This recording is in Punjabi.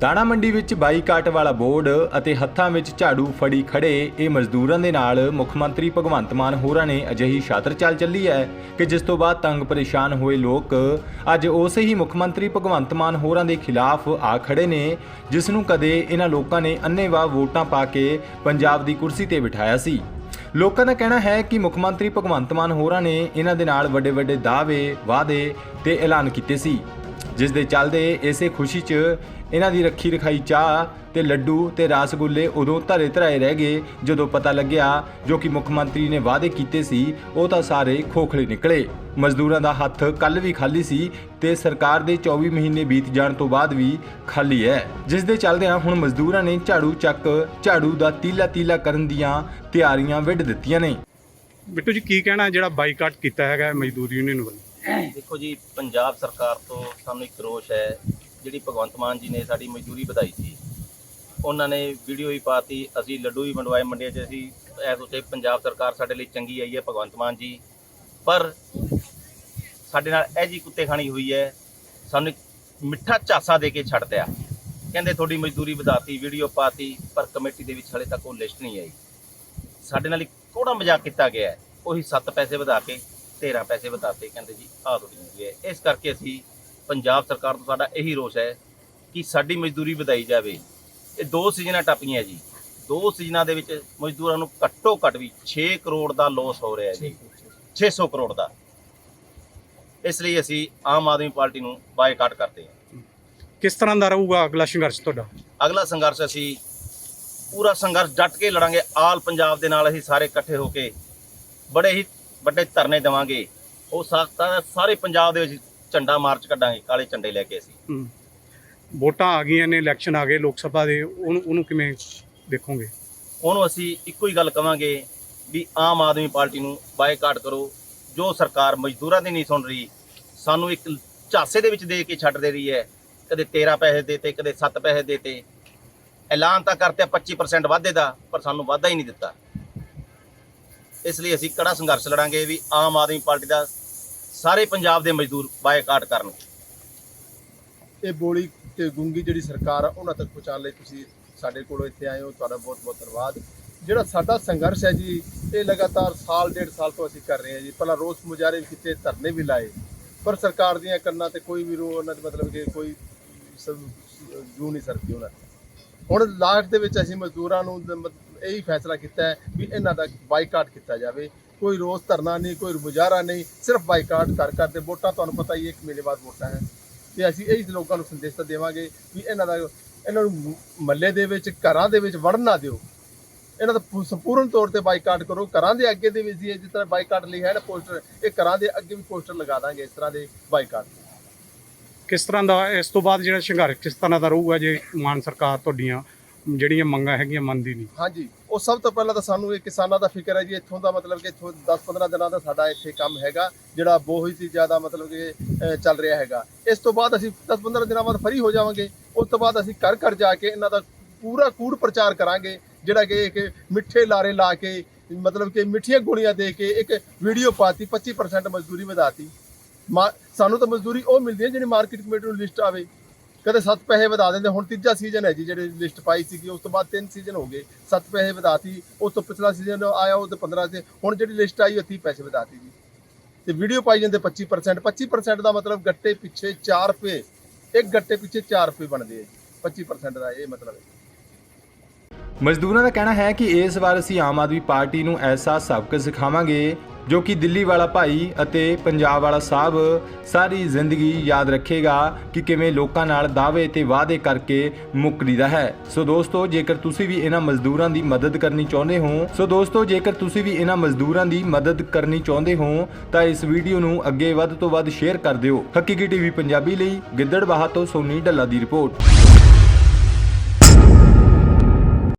ਦਾਣਾ ਮੰਡੀ ਵਿੱਚ ਬਾਈਕਾਟ ਵਾਲਾ ਬੋਰਡ ਅਤੇ ਹੱਥਾਂ ਵਿੱਚ ਝਾੜੂ ਫੜੀ ਖੜੇ ਇਹ ਮਜ਼ਦੂਰਾਂ ਦੇ ਨਾਲ ਮੁੱਖ ਮੰਤਰੀ ਭਗਵੰਤ ਮਾਨ ਹੋਰਾਂ ਨੇ ਅਜਿਹੀ ਸ਼ਾਤਰ ਚਾਲ ਚੱਲੀ ਹੈ ਕਿ ਜਿਸ ਤੋਂ ਬਾਅਦ ਤੰਗ ਪਰੇਸ਼ਾਨ ਹੋਏ ਲੋਕ ਅੱਜ ਉਸੇ ਹੀ ਮੁੱਖ ਮੰਤਰੀ ਭਗਵੰਤ ਮਾਨ ਹੋਰਾਂ ਦੇ ਖਿਲਾਫ ਆ ਖੜੇ ਨੇ, ਜਿਸ ਨੂੰ ਕਦੇ ਇਹਨਾਂ ਲੋਕਾਂ ਨੇ ਅੰਨ੍ਹੇਵਾਹ ਵੋਟਾਂ ਪਾ ਕੇ ਪੰਜਾਬ ਦੀ ਕੁਰਸੀ ਤੇ ਬਿਠਾਇਆ ਸੀ। ਲੋਕਾਂ ਦਾ ਕਹਿਣਾ ਹੈ ਕਿ ਮੁੱਖ ਮੰਤਰੀ ਭਗਵੰਤ ਮਾਨ ਹੋਰਾਂ ਨੇ ਇਹਨਾਂ ਦੇ ਨਾਲ ਵੱਡੇ ਵੱਡੇ ਦਾਅਵੇ, ਵਾਅਦੇ ਤੇ ਐਲਾਨ ਕੀਤੇ ਸੀ। ਜਿਸ ਦੇ ਚੱਲਦੇ ਇਸੇ ਖੁਸ਼ੀ 'ਚ ਇਹਨਾਂ ਦੀ ਰੱਖੀ ਰਖਾਈ ਚਾਹ ਤੇ ਲੱਡੂ ਤੇ ਰਸਗੁੱਲੇ ਉਦੋਂ ਧਰੇ ਧਰਾਏ ਰਹਿ ਗਏ, ਜਦੋਂ ਪਤਾ ਲੱਗਿਆ ਜੋ ਕਿ ਮੁੱਖ ਮੰਤਰੀ ਨੇ ਵਾਅਦੇ ਕੀਤੇ ਸੀ, ਉਹ ਤਾਂ ਸਾਰੇ ਖੋਖਲੇ ਨਿਕਲੇ। ਮਜ਼ਦੂਰਾਂ ਦਾ ਹੱਥ ਕੱਲ ਵੀ ਖਾਲੀ ਸੀ ਤੇ ਸਰਕਾਰ ਦੇ 24 ਮਹੀਨੇ ਬੀਤ ਜਾਣ ਤੋਂ ਬਾਅਦ ਵੀ ਖਾਲੀ ਹੈ। ਜਿਸ ਦੇ ਚੱਲਦਿਆਂ ਹੁਣ ਮਜ਼ਦੂਰਾਂ ਨੇ ਝਾੜੂ ਚੱਕ, ਝਾੜੂ ਦਾ ਤੀਲਾ ਤੀਲਾ ਕਰਨ ਦੀਆਂ ਤਿਆਰੀਆਂ ਵਿੱਢ ਦਿੱਤੀਆਂ ਨੇ। ਬਿੱਟੂ ਜੀ, ਕੀ ਕਹਿਣਾ ਜਿਹੜਾ ਬਾਈਕਾਟ ਕੀਤਾ ਹੈਗਾ ਮਜ਼ਦੂਰ ਯੂਨੀਅਨ ਵੱਲੋਂ? ਦੇਖੋ ਜੀ, ਪੰਜਾਬ ਸਰਕਾਰ ਤੋਂ ਸਾਨੂੰ ਇੱਕ ਰੋਸ਼ ਹੈ, ਜਿਹੜੀ ਭਗਵੰਤ ਮਾਨ ਜੀ ਨੇ ਸਾਡੀ ਮਜ਼ਦੂਰੀ ਵਧਾਈ ਸੀ। ਉਹਨਾਂ ਨੇ ਵੀਡੀਓ ਵੀ ਪਾਤੀ, ਅਸੀਂ ਲੱਡੂ ਵੀ ਮੰਡਵਾਏ ਮੰਡੀਆਂ 'ਚ ਅਸੀਂ ਐ ਸੋਚੇ ਪੰਜਾਬ ਸਰਕਾਰ ਸਾਡੇ ਲਈ ਚੰਗੀ ਆਈ ਹੈ, ਭਗਵੰਤ ਮਾਨ ਜੀ। ਪਰ ਸਾਡੇ ਨਾਲ ਇਹ ਜੀ ਕੁੱਤੇ ਖਾਣੀ ਹੋਈ ਹੈ, ਸਾਨੂੰ ਮਿੱਠਾ ਝਾਸਾ ਦੇ ਕੇ ਛੱਡ ਦਿਆ। ਕਹਿੰਦੇ ਤੁਹਾਡੀ ਮਜ਼ਦੂਰੀ ਵਧਾਤੀ, ਵੀਡੀਓ ਪਾਤੀ, ਪਰ ਕਮੇਟੀ ਦੇ ਵਿੱਚ ਹਲੇ ਤੱਕ ਉਹ ਲਿਸਟ ਨਹੀਂ ਆਈ। ਸਾਡੇ ਨਾਲ ਇੱਕ ਕੋੜਾ ਮਜ਼ਾਕ ਕੀਤਾ ਗਿਆ ਉਹੀ 7 ਪੈਸੇ ਵਧਾ ਕੇ 13 ਪੈਸੇ ਵਧਾਤੇ ਕਹਿੰਦੇ ਜੀ ਆਹ ਤੁਹਾਡੀ ਮਜ਼ਦੂਰੀ ਹੈ। ਇਸ ਕਰਕੇ ਅਸੀਂ ਪੰਜਾਬ ਸਰਕਾਰ ਤੋਂ ਸਾਡਾ ਇਹੀ ਰੋਸ ਹੈ ਕਿ ਸਾਡੀ ਮਜ਼ਦੂਰੀ ਵਧਾਈ ਜਾਵੇ। ਇਹ ਦੋ ਸੀਜ਼ਨਾਂ ਟੱਪੀਆਂ ਜੀ। ਦੋ ਸੀਜ਼ਨਾਂ ਦੇ ਵਿੱਚ ਮਜ਼ਦੂਰਾਂ ਨੂੰ ਘੱਟੋ ਘੱਟ ਵੀ 6 ਕਰੋੜ ਦਾ ਲਾਸ ਹੋ ਰਿਹਾ ਜੀ। 600 ਕਰੋੜ ਦਾ। ਇਸ ਲਈ ਅਸੀਂ ਆਮ ਆਦਮੀ ਪਾਰਟੀ ਨੂੰ ਬਾਈਕਾਟ ਕਰਦੇ ਹਾਂ। ਕਿਸ ਤਰ੍ਹਾਂ ਦਾ ਰਹੂਗਾ ਅਗਲਾ ਸੰਘਰਸ਼ ਤੁਹਾਡਾ? ਅਗਲਾ ਸੰਘਰਸ਼ ਅਸੀਂ ਪੂਰਾ ਸੰਘਰਸ਼ ਡਟ ਕੇ ਲੜਾਂਗੇ। ਆਲ ਪੰਜਾਬ ਦੇ ਨਾਲ ਅਸੀਂ ਸਾਰੇ ਇਕੱਠੇ ਹੋ ਕੇ ਬੜੇ ਹੀ ਵੱਡੇ ਧਰਨੇ ਦੇਵਾਂਗੇ। ਉਹ ਸਾਖਤਾ ਸਾਰੇ ਪੰਜਾਬ ਦੇ ਵਿੱਚ ਝੰਡਾ ਮਾਰਚ ਕੱਢਾਂਗੇ ਕਾਲੇ ਝੰਡੇ ਲੈ ਕੇ ਅਸੀਂ। ਹਮ। ਵੋਟਾਂ ਆ ਗਈਆਂ ਨੇ ਇਲੈਕਸ਼ਨ ਆ ਗਏ ਲੋਕ ਸਭਾ ਦੇ ਉਹਨੂੰ ਉਹਨੂੰ ਕਿਵੇਂ ਦੇਖੋਗੇ? ਉਹਨੂੰ ਅਸੀਂ ਇੱਕੋ ਹੀ ਗੱਲ ਕਵਾਂਗੇ ਵੀ ਆਮ ਆਦਮੀ ਪਾਰਟੀ ਨੂੰ ਬਾਈਕਾਟ ਕਰੋ। ਜੋ ਸਰਕਾਰ ਮਜ਼ਦੂਰਾਂ ਦੀ ਨਹੀਂ ਸੁਣ ਰਹੀ ਸਾਨੂੰ ਇੱਕ ਝਾਸੇ ਦੇ ਵਿੱਚ ਦੇ ਕੇ ਛੱਡ ਦੇ ਰਹੀ ਹੈ। ਕਦੇ 13 ਪੈਸੇ ਦੇਤੇ ਕਦੇ 7 ਪੈਸੇ ਦੇਤੇ। ਐਲਾਨ ਤਾਂ ਕਰਤੇ 25% ਵਾਧੇ ਦਾ ਪਰ ਸਾਨੂੰ ਵਾਧਾ ਹੀ ਨਹੀਂ ਦਿੱਤਾ। ਇਸ ਲਈ ਅਸੀਂ ਕੜਾ ਸੰਘਰਸ਼ ਲੜਾਂਗੇ ਵੀ ਆਮ ਆਦਮੀ ਪਾਰਟੀ ਦਾ ਸਾਰੇ ਪੰਜਾਬ ਦੇ ਮਜ਼ਦੂਰ ਬਾਈਕਾਟ ਕਰਨ। ਇਹ ਬੋਲੀ ਤੇ ਗੁੰਗੀ ਜਿਹੜੀ ਸਰਕਾਰ ਆ, ਉਹਨਾਂ ਤੱਕ ਪਹੁੰਚਾਉਣ ਲਈ ਤੁਸੀਂ ਸਾਡੇ ਕੋਲੋਂ ਇੱਥੇ ਆਏ ਹੋ। ਤੁਹਾਡਾ ਬਹੁਤ ਬਹੁਤ ਧੰਨਵਾਦ। ਜਿਹੜਾ ਸਾਡਾ ਸੰਘਰਸ਼ ਹੈ ਜੀ, ਇਹ ਲਗਾਤਾਰ ਸਾਲ, ਡੇਢ ਸਾਲ ਤੋਂ ਅਸੀਂ ਕਰ ਰਹੇ ਹਾਂ ਜੀ। ਪਹਿਲਾਂ ਰੋਸ ਮੁਜ਼ਾਹਰੇ ਵੀ ਕੀਤੇ, ਧਰਨੇ ਵੀ ਲਾਏ। ਪਰ ਸਰਕਾਰ ਦੀਆਂ ਕੰਨਾਂ ਤੇ ਕੋਈ ਵੀ ਰੋ, ਉਹਨਾਂ ਦੇ ਮਤਲਬ ਕਿ ਕੋਈ ਜੂ ਨਹੀਂ ਸਰਦੀ ਉਹਨਾਂ ਹੁਣ ਲਾਸਟ ਦੇ ਵਿੱਚ ਅਸੀਂ ਮਜ਼ਦੂਰਾਂ ਨੂੰ ਦ- ਇਹੀ ਫੈਸਲਾ ਕੀਤਾ ਹੈ ਵੀ ਇਹਨਾਂ ਦਾ ਬਾਈਕਾਟ ਕੀਤਾ ਜਾਵੇ। ਕੋਈ ਰੋਸ ਧਰਨਾ ਨਹੀਂ ਕੋਈ ਮੁਜ਼ਾਹਰਾ ਨਹੀਂ ਸਿਰਫ ਬਾਈਕਾਟ ਕਰ ਕਰਦੇ ਵੋਟਾਂ। ਤੁਹਾਨੂੰ ਪਤਾ ਹੀ ਹੈ, ਇੱਕ ਮਹੀਨੇ ਬਾਅਦ ਵੋਟਾਂ ਹੈ। ਤੇ ਅਸੀਂ ਇਹੀ ਲੋਕਾਂ ਨੂੰ ਸੰਦੇਸ਼ ਦੇਵਾਂਗੇ ਵੀ ਇਹਨਾਂ ਦਾ ਇਹਨਾਂ ਨੂੰ ਮੱਲੇ ਦੇ ਵਿੱਚ ਘਰਾਂ ਦੇ ਵਿੱਚ ਵੜਨ ਨਾ ਦਿਓ। ਇਹਨਾਂ ਦਾ ਸੰਪੂਰਨ ਤੌਰ ਤੇ ਬਾਈਕਾਟ ਕਰੋ। ਘਰਾਂ ਦੇ ਅੱਗੇ ਦੇ ਵਿੱਚ ਜਿਸ ਤਰ੍ਹਾਂ ਬਾਈਕਾਟ ਲਈ ਹੈ ਨਾ ਪੋਸਟਰ ਇਹ ਘਰਾਂ ਦੇ ਅੱਗੇ ਵੀ ਪੋਸਟਰ ਲਗਾ ਦਾਂਗੇ ਇਸ ਤਰ੍ਹਾਂ ਦੇ ਬਾਈਕਾਟ। ਕਿਸ ਤਰ੍ਹਾਂ ਦਾ ਇਸ ਤੋਂ ਬਾਅਦ ਜਿਹੜਾ ਸੰਘਰਸ਼ ਕਿਸ ਤਰ੍ਹਾਂ ਦਾ ਰਹੂਗਾ ਜੇ ਮਾਨ ਸਰਕਾਰ ਤੁਹਾਡੀਆਂ ਜਿਹੜੀਆਂ ਮੰਗਾਂ ਹੈਗੀਆਂ ਮੰਨਦੀ ਨਹੀਂ। ਹਾਂਜੀ। ਉਹ ਸਭ ਤੋਂ ਪਹਿਲਾਂ ਤਾਂ ਸਾਨੂੰ ਇਹ ਕਿਸਾਨਾਂ ਦਾ ਫਿਕਰ ਹੈ ਜੀ, ਇੱਥੋਂ ਦਾ ਮਤਲਬ ਕਿ ਇੱਥੋਂ 10-15 ਦਿਨਾਂ ਦਾ ਸਾਡਾ ਇੱਥੇ ਕੰਮ ਹੈਗਾ, ਜਿਹੜਾ ਬਹੁਤ ਹੀ ਜ਼ਿਆਦਾ ਮਤਲਬ ਕਿ ਚੱਲ ਰਿਹਾ ਹੈਗਾ। ਇਸ ਤੋਂ ਬਾਅਦ ਅਸੀਂ 10-15 ਦਿਨਾਂ ਬਾਅਦ ਫਰੀ ਹੋ ਜਾਵਾਂਗੇ। ਉਸ ਤੋਂ ਬਾਅਦ ਅਸੀਂ ਘਰ ਘਰ ਜਾ ਕੇ ਇਹਨਾਂ ਦਾ ਪੂਰਾ ਕੂੜ ਪ੍ਰਚਾਰ ਕਰਾਂਗੇ, ਜਿਹੜਾ ਕਿ ਇੱਕ ਮਿੱਠੇ ਲਾਰੇ ਲਾ ਕੇ, ਮਤਲਬ ਕਿ ਮਿੱਠੀਆਂ ਗੋਲੀਆਂ ਦੇ ਕੇ ਇੱਕ ਵੀਡੀਓ ਪਾਤੀ 25% ਮਜ਼ਦੂਰੀ ਵਧਾਤੀ। ਮਾ- ਸਾਨੂੰ ਤਾਂ ਮਜ਼ਦੂਰੀ ਉਹ ਮਿਲਦੀ ਹੈ ਜਿਹੜੀ ਮਾਰਕੀਟ ਕਮੇਟੀ ਨੂੰ ਲਿਸਟ ਆਵੇ। ਕਦੇ 7 ਪੈਸੇ ਵਧਾ ਦਿੰਦੇ, ਹੁਣ ਤੀਜਾ ਸੀਜ਼ਨ ਹੈ ਜੀ, ਜਿਹੜੇ ਲਿਸਟ ਪਾਈ ਸੀਗੀ, ਉਸ ਤੋਂ ਬਾਅਦ ਤਿੰਨ ਸੀਜ਼ਨ ਹੋ ਗਏ 7 ਪੈਸੇ ਵਧਾਤੀ, ਉਸ ਤੋਂ ਪਿਛਲਾ ਸੀਜ਼ਨ ਆਇਆ, ਉਹ ਤੇ 15 ਤੇ, ਹੁਣ ਜਿਹੜੀ ਲਿਸਟ ਆਈ ਉਹ 30 ਪੈਸੇ ਵਧਾਤੀ ਜੀ। ਤੇ ਵੀਡੀਓ ਪਾਈ ਜਾਂਦੇ 25% 25% ਦਾ ਮਤਲਬ ਗੱਟੇ ਪਿੱਛੇ 4 ਰੁਪਏ, ਇੱਕ ਗੱਟੇ ਪਿੱਛੇ 4 ਰੁਪਏ ਬਣਦੇ ਆ ਜੀ 25% ਦਾ ਇਹ ਮਤਲਬ ਹੈ। ਮਜ਼ਦੂਰਾਂ ਦਾ ਕਹਿਣਾ ਹੈ ਕਿ ਇਸ ਵਾਰ ਅਸੀਂ ਆਮ ਆਦਮੀ ਪਾਰਟੀ ਨੂੰ ਐਸਾ ਸਬਕ ਸਿਖਾਵਾਂਗੇ ਜੋ ਕਿ ਦਿੱਲੀ ਵਾਲਾ ਭਾਈ ਅਤੇ ਪੰਜਾਬ ਵਾਲਾ ਸਾਹਿਬ ਸਾਰੀ ਜ਼ਿੰਦਗੀ ਯਾਦ ਰੱਖੇਗਾ ਕਿ ਕਿਵੇਂ ਲੋਕਾਂ ਨਾਲ ਦਾਅਵੇ ਤੇ ਵਾਅਦੇ ਕਰਕੇ ਮੁੱਕਰੀਦਾ ਹੈ। ਸੋ ਦੋਸਤੋ, ਜੇਕਰ ਤੁਸੀਂ ਵੀ ਇਹਨਾਂ ਮਜ਼ਦੂਰਾਂ ਦੀ ਮਦਦ ਕਰਨੀ ਚਾਹੁੰਦੇ ਹੋ, ਸੋ ਦੋਸਤੋ, ਜੇਕਰ ਤੁਸੀਂ ਵੀ ਇਹਨਾਂ ਮਜ਼ਦੂਰਾਂ ਦੀ ਮਦਦ ਕਰਨੀ ਚਾਹੁੰਦੇ ਹੋ, ਤਾਂ ਇਸ ਵੀਡੀਓ ਨੂੰ ਅੱਗੇ ਵੱਧ ਤੋਂ ਵੱਧ ਸ਼ੇਅਰ ਕਰ ਦਿਓ। ਹਕੀਕੀ ਟੀਵੀ ਪੰਜਾਬੀ ਲਈ ਗਿੱਦੜਬਾਹਾ ਤੋਂ ਸੋਨੀ ਢੱਲਾ ਦੀ ਰਿਪੋਰਟ।